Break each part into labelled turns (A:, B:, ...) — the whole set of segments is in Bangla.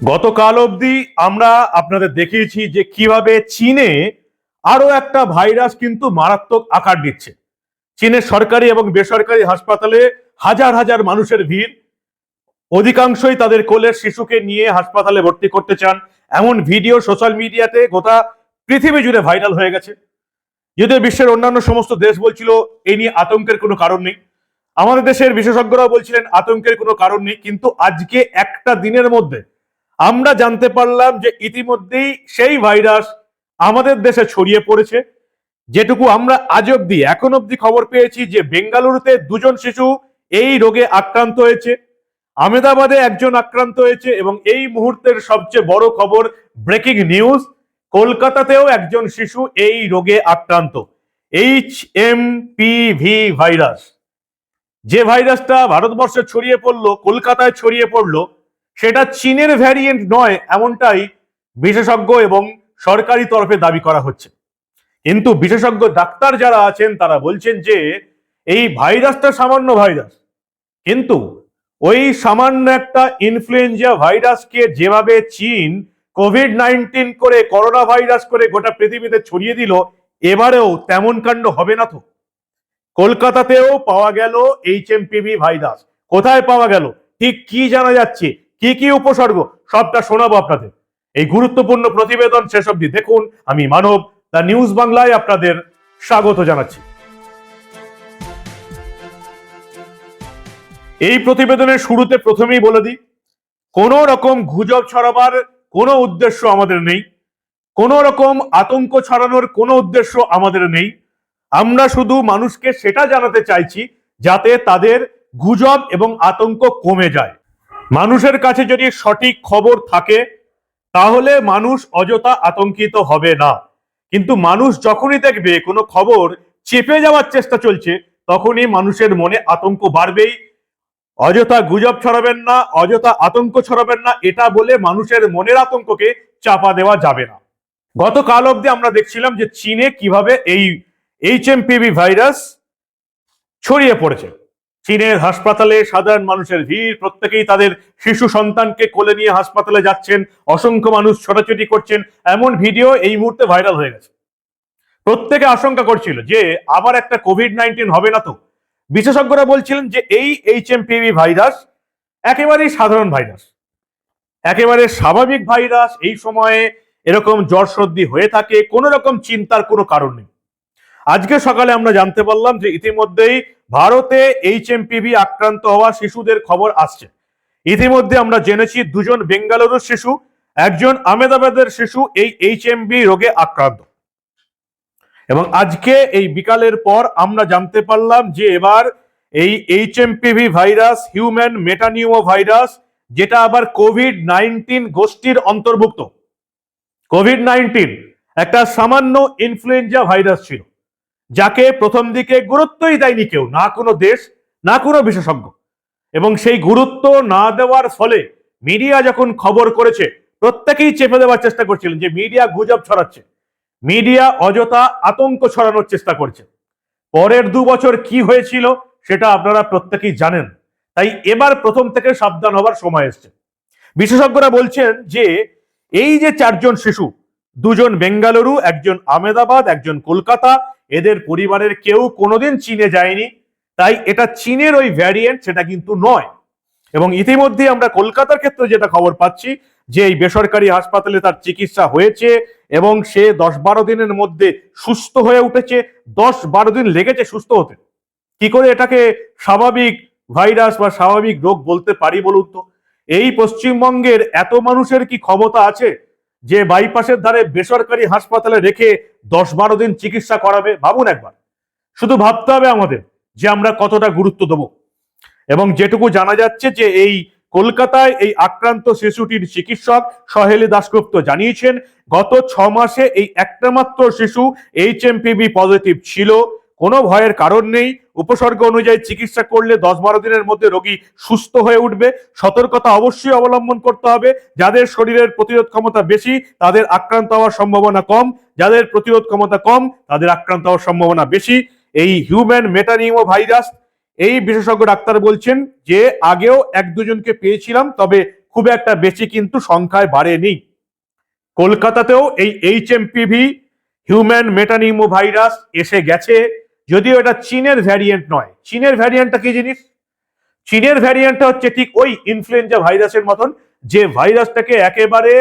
A: গতকাল অবধি আমরা আপনাদের দেখিয়েছি যে কীভাবে চীনে আরও একটা ভাইরাস কিন্তু মারাত্মক আকার নিচ্ছে। চীনের সরকারি এবং বেসরকারি হাসপাতালে হাজার হাজার মানুষের ভিড়। অধিকাংশই তাদের কোলের শিশুকে নিয়ে হাসপাতালে ভর্তি করতে চান। এমন ভিডিও সোশ্যাল মিডিয়াতে গোটা পৃথিবী জুড়ে ভাইরাল হয়ে গেছে। যদিও বিশ্বের অন্যান্য সমস্ত দেশ বলছিল এই নিয়ে আতঙ্কের কোনো কারণ নেই। আমাদের দেশের বিশেষজ্ঞরাও বলছিলেন, আতঙ্কের কোনো কারণ নেই। কিন্তু আজকে একটা দিনের মধ্যে আমরা জানতে পারলাম যে ইতিমধ্যেই সেই ভাইরাস আমাদের দেশে ছড়িয়ে পড়েছে। যেটুকু আমরা আজ অব্দি এখন অব্দি খবর পেয়েছি যে বেঙ্গালুরুতে দুজন শিশু এই রোগে আক্রান্ত হয়েছে। আমেদাবাদে একজন আক্রান্ত হয়েছে এবং এই মুহূর্তের সবচেয়ে বড় খবর ব্রেকিং নিউজ, কলকাতাতেও একজন শিশু এই রোগে আক্রান্ত। H M P V virus. যে ভাইরাসটা ভারতবর্ষে ছড়িয়ে পড়ল, কলকাতায় ছড়িয়ে পড়ল সেটা চীনের ভ্যারিয়েন্ট নয়, এমনটাই বিশেষজ্ঞ এবং সরকারি তরফে দাবি করা হচ্ছে। কিন্তু বিশেষজ্ঞ ডাক্তার যারা আছেন, তারা বলছেন যে, এই ভাইরাসটা সামান্য ভাইরাস। কিন্তু ওই সামান্য একটা ইনফ্লুয়েঞ্জা ভাইরাসকে যেভাবে চীন কোভিড নাইন্টিন করে, করোনা ভাইরাস করে গোটা পৃথিবীতে ছড়িয়ে দিল, এবারেও তেমন কাণ্ড হবে না তো। কলকাতাতেও পাওয়া গেল এইচ এম ভাইরাস। কোথায় পাওয়া গেল? ঠিক কি জানা যাচ্ছে? কি কি উপসর্গ? সবটা শোনাবো আপনাদের। এই গুরুত্বপূর্ণ প্রতিবেদন শেষ অবধি দেখুন। আমি মানব, দ্য নিউজ বাংলায় আপনাদের স্বাগত জানাচ্ছি। এই প্রতিবেদনের শুরুতে প্রথমেই বলে দিই, কোন রকম গুজব ছড়াবার কোনো উদ্দেশ্য আমাদের নেই। কোন রকম আতঙ্ক ছড়ানোর কোনো উদ্দেশ্য আমাদের নেই। আমরা শুধু মানুষকে সেটা জানাতে চাইছি যাতে তাদের গুজব এবং আতঙ্ক কমে যায়। মানুষের কাছে যদি সঠিক খবর থাকে, তাহলে মানুষ অযথা আতঙ্কিত হবে না। কিন্তু মানুষ যখনই দেখবে কোনো খবর চেপে যাওয়ার চেষ্টা চলছে, তখনই মানুষের মনে আতঙ্ক বাড়বেই। অযথা গুজব ছড়াবেন না, অযথা আতঙ্ক ছড়াবেন না, এটা বলে মানুষের মনের আতঙ্ককে চাপা দেওয়া যাবে না। গতকাল অবধি আমরা দেখছিলাম যে চীনে কীভাবে এই এইচ ভাইরাস ছড়িয়ে পড়েছে। চীনের হাসপাতালে সাধারণ মানুষের ভিড়, প্রত্যেকেই তাদের শিশু সন্তানকে কোলে নিয়ে হাসপাতালে যাচ্ছেন, অসংখ্য মানুষ ছোটাছুটি করছেন, এমন ভিডিও এই মুহূর্তে ভাইরাল হয়ে গেছে। প্রত্যেকে আশঙ্কা করছিল যে আবার একটা কোভিড নাইন্টিন হবে না তো। বিশেষজ্ঞরা বলছিলেন যে এই এইচ ভাইরাস একেবারেই সাধারণ ভাইরাস। একেবারে স্বাভাবিক ভাইরাস, এই সময়ে এরকম জ্বর সর্দি হয়ে থাকে কোনো রকম চিন্তার কোনো কারণ নেই। আজকে সকালে আমরা জানতে পারলাম যে ইতিমধ্যেই ভারতে এইচ আক্রান্ত হওয়া শিশুদের খবর আসছে। ইতিমধ্যে আমরা জেনেছি দুজন বেঙ্গালুরুর শিশু, একজন আমেদাবাদের শিশু, এই এইচ রোগে আক্রান্ত। এবং আজকে এই বিকালের পর আমরা জানতে পারলাম যে এবার এই H virus, human metapneumo virus, যেটা আবার কোভিড নাইন্টিন গোষ্ঠীর অন্তর্ভুক্ত। কোভিড নাইন্টিন একটা সামান্য ইনফ্লুয়েঞ্জা ভাইরাস ছিল। যাকে প্রথম দিকে গুরুত্বই দেয়নি কেউ, না কোনো দেশ, না কোনো বিশেষজ্ঞ। এবং সেই গুরুত্ব না দেওয়ার ফলে মিডিয়া যখন খবর করেছে, প্রত্যেকেই চেপে দেওয়ার চেষ্টা করছিলেন যে মিডিয়া গুজব ছড়াচ্ছে। মিডিয়া অযথা আতঙ্ক ছড়ানোর চেষ্টা করছে। পরের দু বছর কি হয়েছিল সেটা আপনারা প্রত্যেকেই জানেন। তাই এবার প্রথম থেকে সাবধান হবার সময় এসছে। বিশেষজ্ঞরা বলছেন যে, এই যে চারজন শিশু, দুজন বেঙ্গালুরু, একজন আমেদাবাদ একজন কলকাতা এদের পরিবারের কেউ কোনোদিন চীনে যায়নি। তাই এটা চীনের ওই ভ্যারিয়েন্ট সেটা কিন্তু নয়। এবং ইতিমধ্যে আমরা কলকাতার ক্ষেত্রে যেটা খবর পাচ্ছি, যে এই বেসরকারি হাসপাতালে তার চিকিৎসা হয়েছে এবং সে দশ বারো দিনের মধ্যে সুস্থ হয়ে উঠেছে, দশ বারো দিন লেগেছে সুস্থ হতে। কি করে এটাকে স্বাভাবিক ভাইরাস বা স্বাভাবিক রোগ বলতে পারি বলুন তো? এই পশ্চিমবঙ্গের এত মানুষের কি ক্ষমতা আছে? যে বাইপাসের ধারে বেসরকারি হাসপাতালে রেখে দশ বারো দিন চিকিৎসা করাবে, ভাবুন একবার। শুধু ভাবতে হবে আমাদের যে আমরা কতটা গুরুত্ব দেব। এবং যেটুকু জানা যাচ্ছে যে এই কলকাতায় এই আক্রান্ত শিশুটির চিকিৎসক সহেলি দাশগুপ্ত জানিয়েছেন, গত ছ মাসে এই একটা মাত্র শিশু এইচ পজিটিভ ছিল। কোনো ভয়ের কারণ নেই। উপসর্গ অনুযায়ী চিকিৎসা করলে দশ বারো দিনের মধ্যে রোগী সুস্থ হয়ে উঠবে। সতর্কতা অবশ্যই অবলম্বন করতে হবে। যাদের শরীরের প্রতিরোধ ক্ষমতা বেশি, তাদের আক্রান্ত হওয়ার সম্ভাবনা কম। যাদের প্রতিরোধ ক্ষমতা কম, তাদের আক্রান্ত হওয়ার সম্ভাবনা বেশি। এই হিউম্যান মেটানিমো ভাইরাস। এই বিশেষজ্ঞ ডাক্তার বলছেন যে, আগেও এক দুজনকে পেয়েছিলাম, তবে খুব একটা বেশি কিন্তু সংখ্যায় বাড়েনি। কলকাতাতেও এই H MPV human metapneumo virus এসে গেছে। যদিও এটা চীনের ভ্যারিয়েন্ট নয়। চীনের ভ্যারিয়েন্টটা কি জিনিস? চীনের ভ্যারিয়েন্টটা হচ্ছে ঠিক ওই ইনফ্লুয়েঞ্জা ভাইরাসের মতন, যে ভাইরাসটাকে একেবারে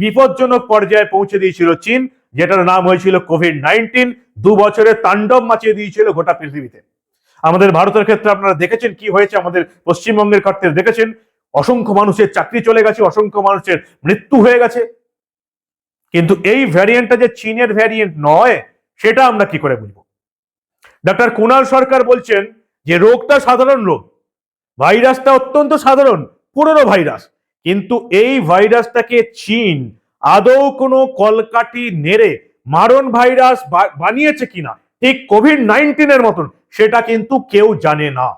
A: বিপজ্জনক পর্যায়ে পৌঁছে দিয়েছিল চীন, যেটার নাম হয়েছিল কোভিড নাইন্টিন দু বছরের তাণ্ডব মাচিয়ে দিয়েছিল গোটা পৃথিবীতে। আমাদের ভারতের ক্ষেত্রে আপনারা দেখেছেন কি হয়েছে, আমাদের পশ্চিমবঙ্গের ক্ষেত্রে দেখেছেন, অসংখ্য মানুষের চাকরি চলে গেছে, অসংখ্য মানুষের মৃত্যু হয়ে গেছে। কিন্তু এই ভ্যারিয়েন্টটা যে চীনের ভ্যারিয়েন্ট নয়, সেটা আমরা কি করে বুঝব? ডক্টর কুণাল সরকার বলছেন যে রোগটা সাধারণ রোগ। ভাইরাসটা অত্যন্ত সাধারণ, পুরনো ভাইরাস। কিন্তু এই ভাইরাসটাকে চীন আদৌ কোনো কলকাঠি নেড়ে মারণ ভাইরাস বানিয়েছে কিনা, ঠিক কোভিড নাইন্টিনের মতন, সেটা কিন্তু কেউ জানে না।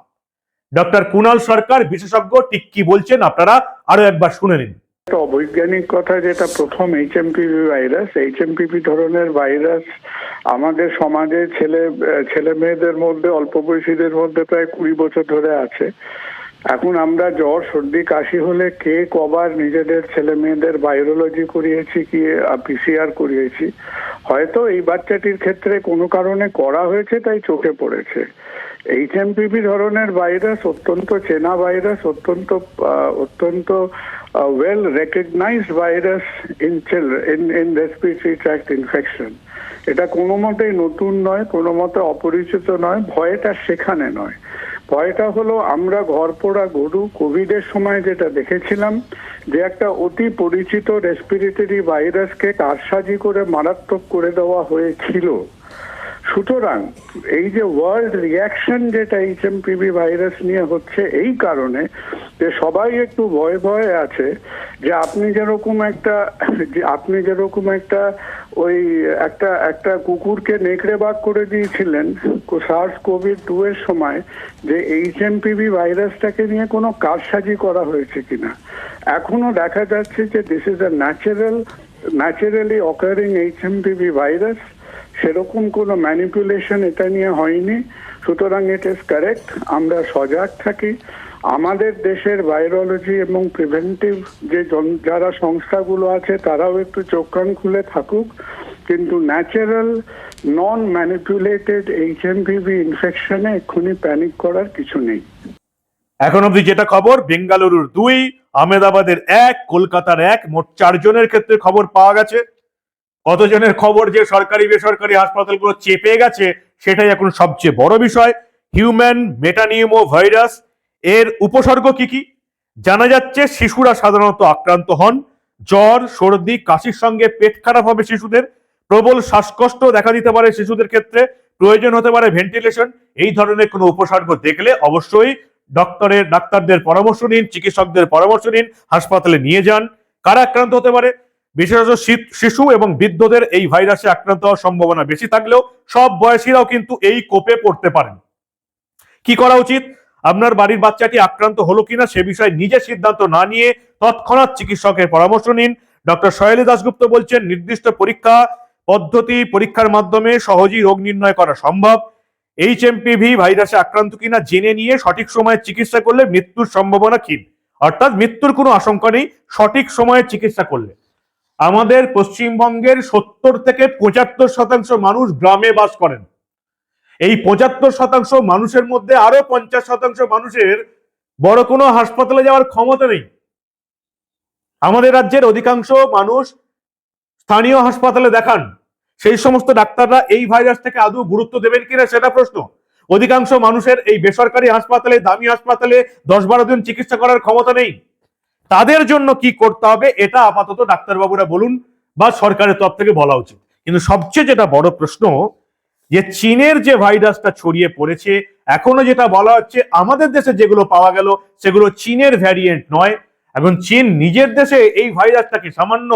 A: ডক্টর কুণাল সরকার বিশেষজ্ঞ ঠিক কি বলছেন আপনারা আরও একবার শুনে নিন।
B: একটা অবৈজ্ঞানিক কথা যেটা প্রথম এইচএমপিভি ভাইরাস এইচএমপিভি ধরনের ভাইরাস আমাদের সমাজে ছেলে ছেলে মেয়েদের মধ্যে অল্প বয়সীদের মধ্যে প্রায় কুড়ি বছর ধরে আছে। এখন আমরা জ্বর সর্দি কাশি হলে কে কবার নিজেদের ছেলে মেয়েদের ভাইরোলজি করিয়েছি কি পিসিআর করিয়েছি? হয়তো এই বাচ্চাটির ক্ষেত্রে কোনো কারণে করা হয়েছে তাই চোখে পড়েছে। এইচ এইচএমপিভি ধরনের ভাইরাস অত্যন্ত চেনা ভাইরাস অত্যন্ত আহ, অত্যন্ত well recognised virus in children in in respiratory tract infection এটা কোনো মতেই নতুন নয়, কোনো মতে অপরিচিত নয়, ভয়টা সেখানে নয়। ভয়টা হলো আমরা ঘর পোড়া গরু কোভিডের সময় যেটা দেখেছিলাম, যে একটা অতি পরিচিত রেসপিরেটরি ভাইরাসকে কারসাজি করে মারাত্মক করে দেওয়া হয়েছিল। সুতরাং এই যে ওয়ার্ল্ড রিয়াকশন যেটা এইচএমপিভি ভাইরাস নিয়ে হচ্ছে, এই কারণে যে সবাই একটু ভয়ে ভয়ে আছে যে আপনি যেরকম একটা, যে আপনি যেরকম একটা ওই একটা একটা কুকুরকে নেকড়ে বাগ করে দিয়েছিলেন সার্স কোভিড টু এর সময় যে এইচএমপিভি ভাইরাসটাকে নিয়ে কোনো কারসাজি করা হয়েছে কিনা। এখনও দেখা যাচ্ছে যে this is a natural naturally occurring HMPV virus সেরকম কোনো ম্যানিপুলেশন এটা নিয়ে হয়নি। সুতরাং ইট ইজ কারেক্ট আমরা সজাগ থাকি। আমাদের দেশের ভাইরোলজি এবং প্রিভেন্টিভ যে যারা সংস্থাগুলো আছে, তারাও একটু চোখ কান খুলে থাকুক। কিন্তু ন্যাচারাল নন ম্যানিপুলেটেড এইচএমভিভি ইনফেকশনে এক্ষুনি প্যানিক করার কিছু নেই।
A: এখন অবধি যেটা খবর, বেঙ্গালুরুর দুই, আহমেদাবাদের এক, কলকাতার এক, মোট চারজনের ক্ষেত্রে খবর পাওয়া গেছে। কতজনের খবর যে সরকারি, বেসরকারি হাসপাতালগুলো চেপে গেছে, সেটাই এখন সবচেয়ে বড় বিষয়। হিউম্যান মেটানিউমো ভাইরাস এর উপসর্গ কি কি? জানা যাচ্ছে শিশুরা সাধারণত আক্রান্ত হন। জ্বর, সর্দি, কাশির সঙ্গে পেট খারাপ হবে শিশুদের। প্রবল শ্বাসকষ্ট দেখা দিতে পারে শিশুদের ক্ষেত্রে। প্রয়োজন হতে পারে ভেন্টিলেশন। এই ধরনের কোনো উপসর্গ দেখলে অবশ্যই ডক্টরের, ডাক্তারদের পরামর্শ নিন, চিকিৎসকদের পরামর্শ নিন, হাসপাতালে নিয়ে যান। কারা আক্রান্ত হতে পারে? বিশেষত শিশু এবং বৃদ্ধদের এই ভাইরাসে আক্রান্ত হওয়ার সম্ভাবনা বেশি থাকলেও সব বয়সীরাও কিন্তু এই কোপে পড়তে পারেন। কি করা উচিত? আপনার বাড়ির বাচ্চাটি আক্রান্ত হলো কিনা সে বিষয়ে নিজে সিদ্ধান্ত না নিয়ে তৎক্ষণাৎ চিকিৎসকের পরামর্শ নিন। ডক্টর শৈলী দাসগুপ্ত বলছেন, নির্দিষ্ট পরীক্ষা পদ্ধতি পরীক্ষার মাধ্যমে সহজেই রোগ নির্ণয় করা সম্ভব। এইচ এমপিভি ভাইরাসে আক্রান্ত কিনা জেনে নিয়ে সঠিক সময়ে চিকিৎসা করলে মৃত্যুর সম্ভাবনা ক্ষীণ। অর্থাৎ মৃত্যুর কোনো আশঙ্কা নেই, সঠিক সময়ে চিকিৎসা করলে। আমাদের পশ্চিমবঙ্গের সত্তর থেকে পঁচাত্তর শতাংশ মানুষ গ্রামে বাস করেন। এই পঁচাত্তর শতাংশ মানুষের মধ্যে আরও পঞ্চাশ শতাংশ মানুষের বড় কোনো হাসপাতালে যাওয়ার ক্ষমতা নেই। আমাদের রাজ্যের অধিকাংশ মানুষ স্থানীয় হাসপাতালে দেখান। সেই সমস্ত ডাক্তাররা এই ভাইরাস থেকে আদৌ গুরুত্ব দেবেন কিনা সেটা প্রশ্ন। অধিকাংশ মানুষের এই বেসরকারি হাসপাতালে, দামি হাসপাতালে দশ বারো দিন চিকিৎসা করার ক্ষমতা নেই। তাদের জন্য কি করতে হবে এটা আপাতত ডাক্তারবাবুরা বলুন বা সরকারের তরফ থেকে বলা উচিত। কিন্তু সবচেয়ে যেটা বড় প্রশ্ন, যে চীনের যে ভাইরাসটা ছড়িয়ে পড়েছে, এখনও যেটা বলা হচ্ছে, আমাদের দেশে যেগুলো পাওয়া গেল, সেগুলো চীনের ভ্যারিয়েন্ট নয়। এখন চীন নিজের দেশে এই ভাইরাসটাকে, সামান্য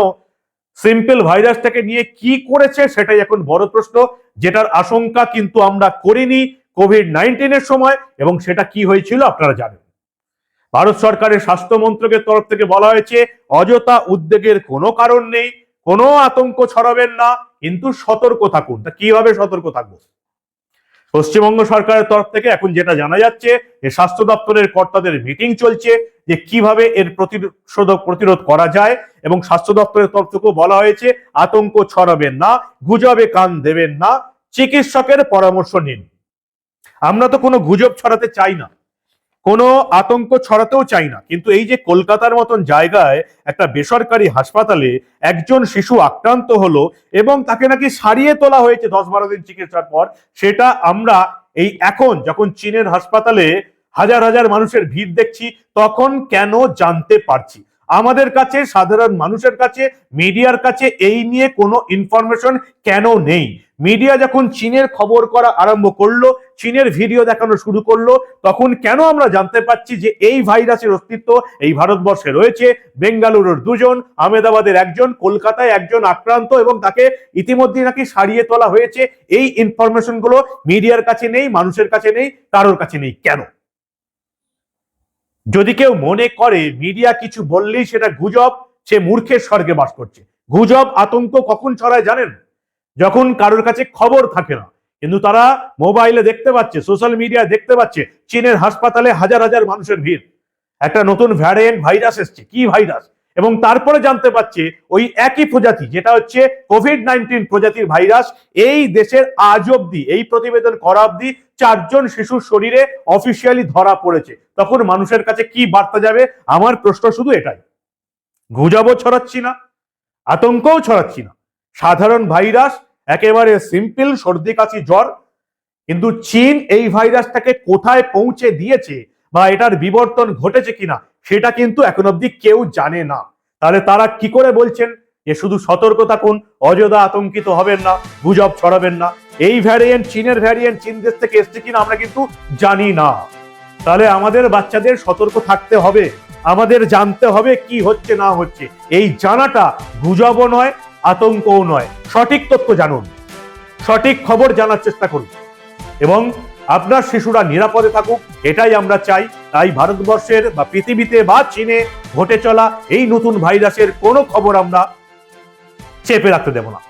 A: সিম্পল ভাইরাসটাকে নিয়ে কি করেছে, সেটাই এখন বড় প্রশ্ন। যেটার আশঙ্কা কিন্তু আমরা করিনি কোভিড নাইন্টিনের সময়, এবং সেটা কি হয়েছিল আপনারা জানেন। ভারত সরকারের স্বাস্থ্য মন্ত্রকের তরফ থেকে বলা হয়েছে, অযথা উদ্বেগের কোনো কারণ নেই, কোনো আতঙ্ক ছড়াবেন না, কিন্তু সতর্ক থাকুন। তা কীভাবে সতর্ক থাকব? পশ্চিমবঙ্গ সরকারের তরফ থেকে এখন যেটা জানা যাচ্ছে, যে স্বাস্থ্য দপ্তরের কর্তাদের মিটিং চলছে, যে কীভাবে এর প্রতিরোধ প্রতিরোধ করা যায় এবং স্বাস্থ্য দপ্তরের তরফ থেকেও বলা হয়েছে, আতঙ্ক ছড়াবেন না, গুজবে কান দেবেন না, চিকিৎসকের পরামর্শ নিন। আমরা তো কোনো গুজব ছড়াতে চাই না। কোনো আতঙ্ক ছড়াতেও চাই না। কিন্তু এই যে কলকাতার মতন জায়গায় একটা বেসরকারি হাসপাতালে একজন শিশু আক্রান্ত হলো এবং তাকে নাকি সারিয়ে তোলা হয়েছে দশ বারো দিন চিকিৎসার পর, সেটা আমরা এই এখন যখন চীনের হাসপাতালে হাজার হাজার মানুষের ভিড় দেখছি, তখন কেন জানতে পারছি? আমাদের কাছে, সাধারণ মানুষের কাছে, মিডিয়ার কাছে এই নিয়ে কোনো ইনফরমেশন কেন নেই? মিডিয়া যখন চীনের খবর করা আরম্ভ করল, চীনের ভিডিও দেখানো শুরু করল, তখন কেন আমরা জানতে পারছি যে এই ভাইরাসের অস্তিত্ব এই ভারতবর্ষে রয়েছে? বেঙ্গালুরুর দুজন, আহমেদাবাদের একজন, কলকাতায় একজন আক্রান্ত এবং তাকে ইতিমধ্যে নাকি সারিয়ে তোলা হয়েছে। এই ইনফরমেশনগুলো মিডিয়ার কাছে নেই, মানুষের কাছে নেই, কারোর কাছে নেই। কেন? যদি কেউ মনে করে মিডিয়া কিছু বললেই সেটা গুজব, সে মূর্খের স্বর্গে বাস করছে। গুজব, আতঙ্ক কখন ছড়ায় জানেন? যখন কারোর কাছে খবর থাকে না, কিন্তু তারা মোবাইলে দেখতে পাচ্ছে, সোশ্যাল মিডিয়া দেখতে পাচ্ছে, চীনের হাসপাতালে হাজার হাজার মানুষের ভিড়। একটা নতুন ভ্যারিয়েন্ট ভাইরাস এসছে। কি ভাইরাস এবং তারপরে জানতে পারছে ওই একই প্রজাতি, যেটা হচ্ছে কোভিড নাইন্টিন প্রজাতির ভাইরাস, এই দেশের আজ অব্দি এই প্রতিবেদন করা অব্দি চারজন শিশুর শরীরে অফিসিয়ালি ধরা পড়েছে। তখন মানুষের কাছে কি বার্তা যাবে? আমার প্রশ্ন শুধু এটাই। গুজবও ছড়াচ্ছি না, আতঙ্কও ছড়াচ্ছি না। সাধারণ ভাইরাস, একেবারে সিম্পল সর্দি, কাশি, জ্বর, কিন্তু চীন এই ভাইরাসটাকে কোথায় পৌঁছে দিয়েছে বা এটার বিবর্তন ঘটেছে কিনা সেটা কিন্তু এখন অব্দি কেউ জানে না। তাহলে তারা কি করে বলছেন? যে শুধু সতর্ক থাকুন, অযথা আতঙ্কিত হবেন না, গুজব ছড়াবেন না। এই ভ্যারিয়েন্ট চীনের ভ্যারিয়েন্ট চীন দেশ থেকে এসছে কিনা আমরা কিন্তু জানি না। তাহলে আমাদের বাচ্চাদের সতর্ক থাকতে হবে, আমাদের জানতে হবে কি হচ্ছে, না হচ্ছে। এই জানাটা গুজবও নয়, আতঙ্কও নয়। সঠিক তথ্য জানুন। সঠিক খবর জানার চেষ্টা করুন। এবং আপনার শিশুরা নিরাপদে থাকুক, এটাই আমরা চাই। তাই ভারতবর্ষের বা পৃথিবীতে বা চীনে ঘটে চলা এই নতুন ভাইরাসের কোনো খবর আমরা চেপে রাখতে দেব না।